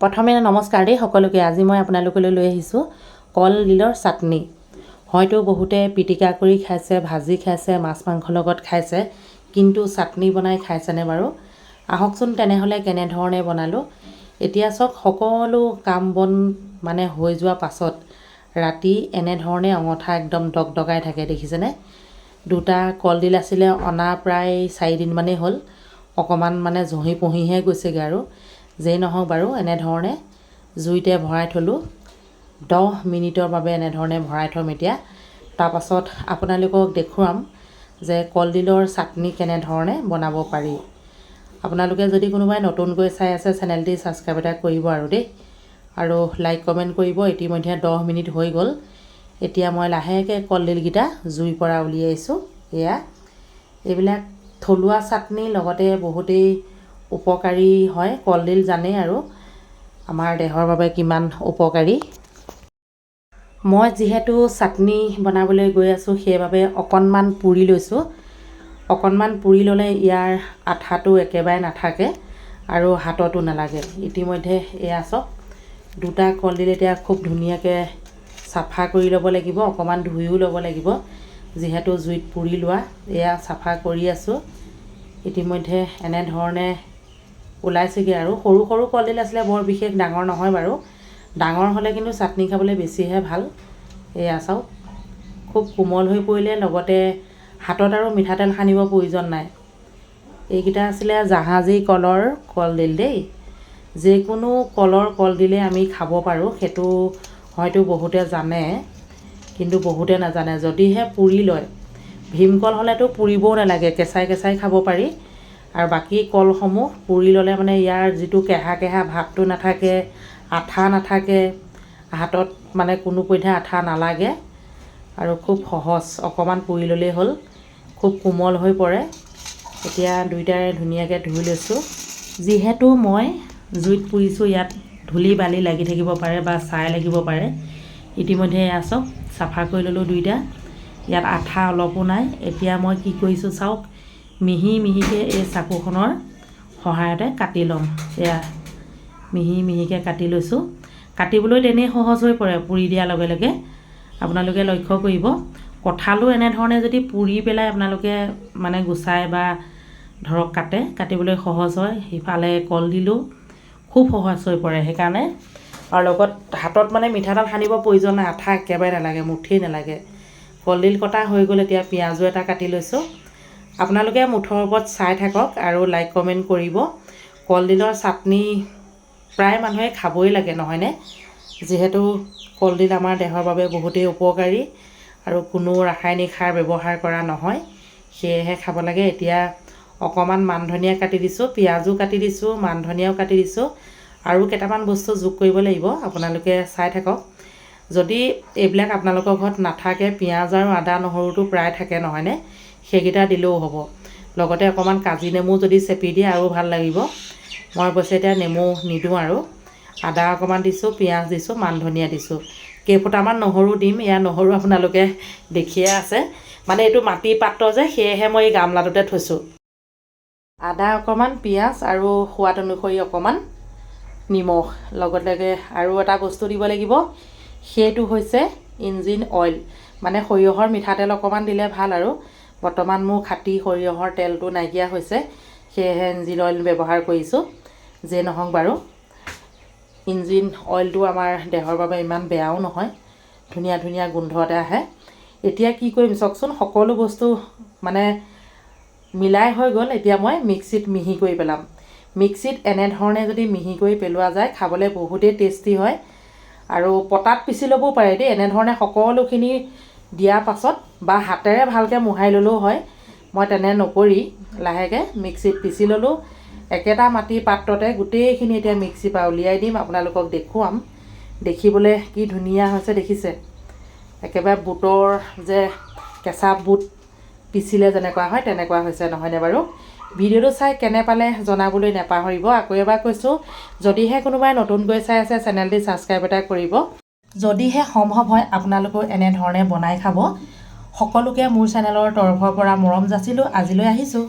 প্ৰথমে নমস্কাৰ দেই সকলোকে আজি মই আপোনালোকলৈ লৈ আহিছোঁ কলডিলৰ চাটনি। হয়তো বহুতে পিটিকা কৰি খাইছে ভাজি খাইছে মাছ মাংসৰ লগত খাইছে কিন্তু চাটনি বনাই খাইছেনে বাৰু? আহকচোন তেনেহ'লে কেনেধৰণে বনালোঁ। এতিয়া চাওক সকলো কাম বন মানে হৈ যোৱা পাছত ৰাতি এনেধৰণে অঙঠা একদম দগদগাই থাকে দেখিছেনে? দুটা কলডিল আছিলে অনা প্ৰায় চাৰিদিনমানেই হ'ল। অকণমান মানে জহি পহিহে গৈছেগৈ আৰু। যেই নহওক বাৰু এনেধৰণে জুইতে ভৰাই থলোঁ। দহ মিনিটৰ বাবে এনেধৰণে ভৰাই থ'ম এতিয়া। তাৰপাছত আপোনালোকক দেখুৱাম যে কলডিলৰ চাটনি কেনেধৰণে বনাব পাৰি। আপোনালোকে যদি কোনোবাই নতুনকৈ চাই আছে চেনেলটি ছাবস্ক্ৰাইব এটা কৰিব আৰু দেই। আৰু লাইক কমেণ্ট কৰিব ইতিমধ্যে দহ মিনিট হৈ গ'ল। এতিয়া মই লাহেকৈ কলডিলকেইটা জুইৰ পৰা উলিয়াইছোঁ। এয়া এইবিলাক থলুৱা চাটনি লগতে বহুতেই উপকাৰী হয় কলডিল জানেই আৰু। আমাৰ দেহৰ বাবে কিমান উপকাৰী। মই যিহেতু চাটনি বনাবলৈ গৈ আছোঁ সেইবাবে অকণমান পুৰি লৈছোঁ। অকণমান পুৰি ল'লে ইয়াৰ আঠাটো একেবাৰে নাথাকে আৰু হাততো নালাগে। ইতিমধ্যে এয়া চাওক দুটা কলডিল এতিয়া খুব ধুনীয়াকৈ চাফা কৰি ল'ব লাগিব অকণমান ধুইও ল'ব লাগিব। যিহেতু জুইত পুৰি লোৱা এয়া চাফা কৰি আছোঁ। ইতিমধ্যে এনেধৰণে ওলাইছেগৈ আৰু। সৰু সৰু কলডিল আছিলে, বৰ বিশেষ ডাঙৰ নহয় বাৰু। ডাঙৰ হ'লে কিন্তু চাটনি খাবলৈ বেছিহে ভালো। এয়া চাওক, খুব কোমল হৈ পৰিলে, লগতে হাতত আৰু মিঠাতেল সানিব প্ৰয়োজন নাই। এইকেইটা আছিলে জাহাজী কলৰ কলডিল দেই। যিকোনো কলৰ কলডিলে আমি খাব পাৰোঁ, সেইটো হয়তো বহুতে জানে, কিন্তু বহুতে নাজানে। যদিহে পুৰি লয় ভীমকল হ'লেতো পুৰিবও নালাগে, কেঁচাই কেঁচাই খাব পাৰি। আৰু বাকী কলসমূহ পুৰি ল'লে মানে ইয়াৰ যিটো কেহা কেহা ভাৱটো নাথাকে, আঠা নাথাকে, হাতত মানে কোনো পধ্যে আঠা নালাগে আৰু খুব সহজ, অকণমান পুৰি ল'লেই হ'ল, খুব কোমল হৈ পৰে। এতিয়া দুইটাৰে ধুনীয়াকৈ ধুই লৈছোঁ। যিহেতু মই জুইত পুৰিছোঁ, ইয়াত ধূলি বালি লাগি থাকিব পাৰে বা ছাই লাগিব পাৰে, ইতিমধ্যে এয়া চাওক চাফা কৰি ল'লোঁ দুইটা। ইয়াত আঠা অলপো নাই। এতিয়া মই কি কৰিছোঁ চাওক মিহি মিহিকৈ এই চাকুখনৰ সহায়তে কাটি ল'ম। এয়া মিহি মিহিকৈ কাটি লৈছোঁ। কাটিবলৈ তেনেই সহজ হৈ পৰে, পুৰি দিয়াৰ লগে লগে। আপোনালোকে লক্ষ্য কৰিব, কঁঠালো এনেধৰণে যদি পুৰি পেলাই আপোনালোকে মানে গুচাই বা ধৰক কাটে, কাটিবলৈ সহজ হয়। সিফালে কলডিলো খুব সহজ হৈ পৰে। সেইকাৰণে আৰু লগত হাতত মানে মিঠাতেল সানিব প্ৰয়োজন নাই, আঠা একেবাৰে নালাগে, মুঠেই নালাগে। কলডিল কটা হৈ গ'ল, এতিয়া পিঁয়াজো এটা কাটি লৈছোঁ। আপোনালোকে মুঠৰ ওপৰত চাই থাকক আৰু লাইক কমেণ্ট কৰিব। কলডিলৰ চাটনি প্ৰায় মানুহে খাবই লাগে, নহয়নে? যিহেতু কলডিল আমাৰ দেহৰ বাবে বহুতেই উপকাৰী আৰু কোনো ৰাসায়নিক সাৰ ব্যৱহাৰ কৰা নহয়। সেয়েহে খাব লাগে। এতিয়া অকণমান মান ধনিয়া কাটি দিছোঁ, পিঁয়াজো কাটি দিছোঁ মান ধনিয়াও কাটি দিছোঁ আৰু কেইটামান বস্তু যোগ কৰিব লাগিব, আপোনালোকে চাই থাকক। যদি এইবিলাক আপোনালোকৰ ঘৰত নাথাকে, পিঁয়াজ আৰু আদা নহৰুটো প্ৰায় থাকে, নহয়নে? সেইকেইটা দিলেও হ'ব। লগতে অকণমান কাজি নেমু যদি চেপি দিয়ে আৰু ভালো লাগিব। মই অৱশ্যে এতিয়া নেমু নিদিওঁ আৰু। আদা অকণমান দিছোঁ, পিঁয়াজ দিছোঁ মান ধনিয়া দিছোঁ। কেইফুটামান নহৰু দিম, এয়া নহৰু আপোনালোকে দেখিয়ে আছে। মানে এইটো মাটিৰ পাত্ৰ যে, সেয়েহে মই এই গামলাটোতে থৈছোঁ। আদা অকণমান, পিঁয়াজ আৰু সোৱাদ অনুসৰি অকণমান নিমখ। লগতে আৰু এটা বস্তু দিব লাগিব, সেইটো হৈছে ইঞ্জিন অইল। মানে সৰিয়হৰ মিঠাতেল অকণমান দিলে ভালো আৰু। বৰ্তমান মোৰ খাটি সৰিয়হৰ তেলটো নাইকিয়া হৈছে সেয়েহে ইঞ্জিন অইল ব্যৱহাৰ কৰিছোঁ যিয়ে নহওক বাৰু। ইঞ্জিন অইলটো আমাৰ দেহৰ বাবে ইমান বেয়াও নহয় ধুনীয়া ধুনীয়া গোন্ধ এটা আহে। এতিয়া কি কৰিম চাওকচোন সকলো বস্তু মানে মিলাই হৈ গ'ল এতিয়া মই মিক্সিত মিহি কৰি পেলাম। মিক্সিত এনেধৰণে যদি মিহি কৰি পেলোৱা যায় খাবলৈ বহুতেই টেষ্টি হয় আৰু পটাত পিচি ল'বও পাৰে দেই এনেধৰণে সকলোখিনি দিয়াৰ পাছত বা হাতেৰে ভালকৈ মোহাৰি ল'লেও হয়। মই তেনে নকৰি লাহেকৈ মিক্সিত পিচি ল'লোঁ। একেটা মাটিৰ পাত্ৰতে গোটেইখিনি এতিয়া মিক্সিৰ পৰা উলিয়াই দিম, আপোনালোকক দেখুৱাম। দেখিবলৈ কি ধুনীয়া হৈছে দেখিছে। একেবাৰে বুটৰ যে কেঁচা বুট পিচিলে যেনেকুৱা হয়, তেনেকুৱা হৈছে, নহয়নে বাৰু? ভিডিঅ'টো চাই কেনে পালে জনাবলৈ নাপাহৰিব। আকৌ এবাৰ কৈছোঁ, যদিহে কোনোবাই নতুনকৈ চাই আছে, চেনেলটি ছাবস্ক্ৰাইব এটা কৰিব। যদিহে সম্ভৱ হয় আপোনালোকেও এনেধৰণে বনাই খাব সকলোকে মোৰ চেনেলৰ তৰফৰ পৰা মৰম যাচিলোঁ আজিলৈ আহিছোঁ।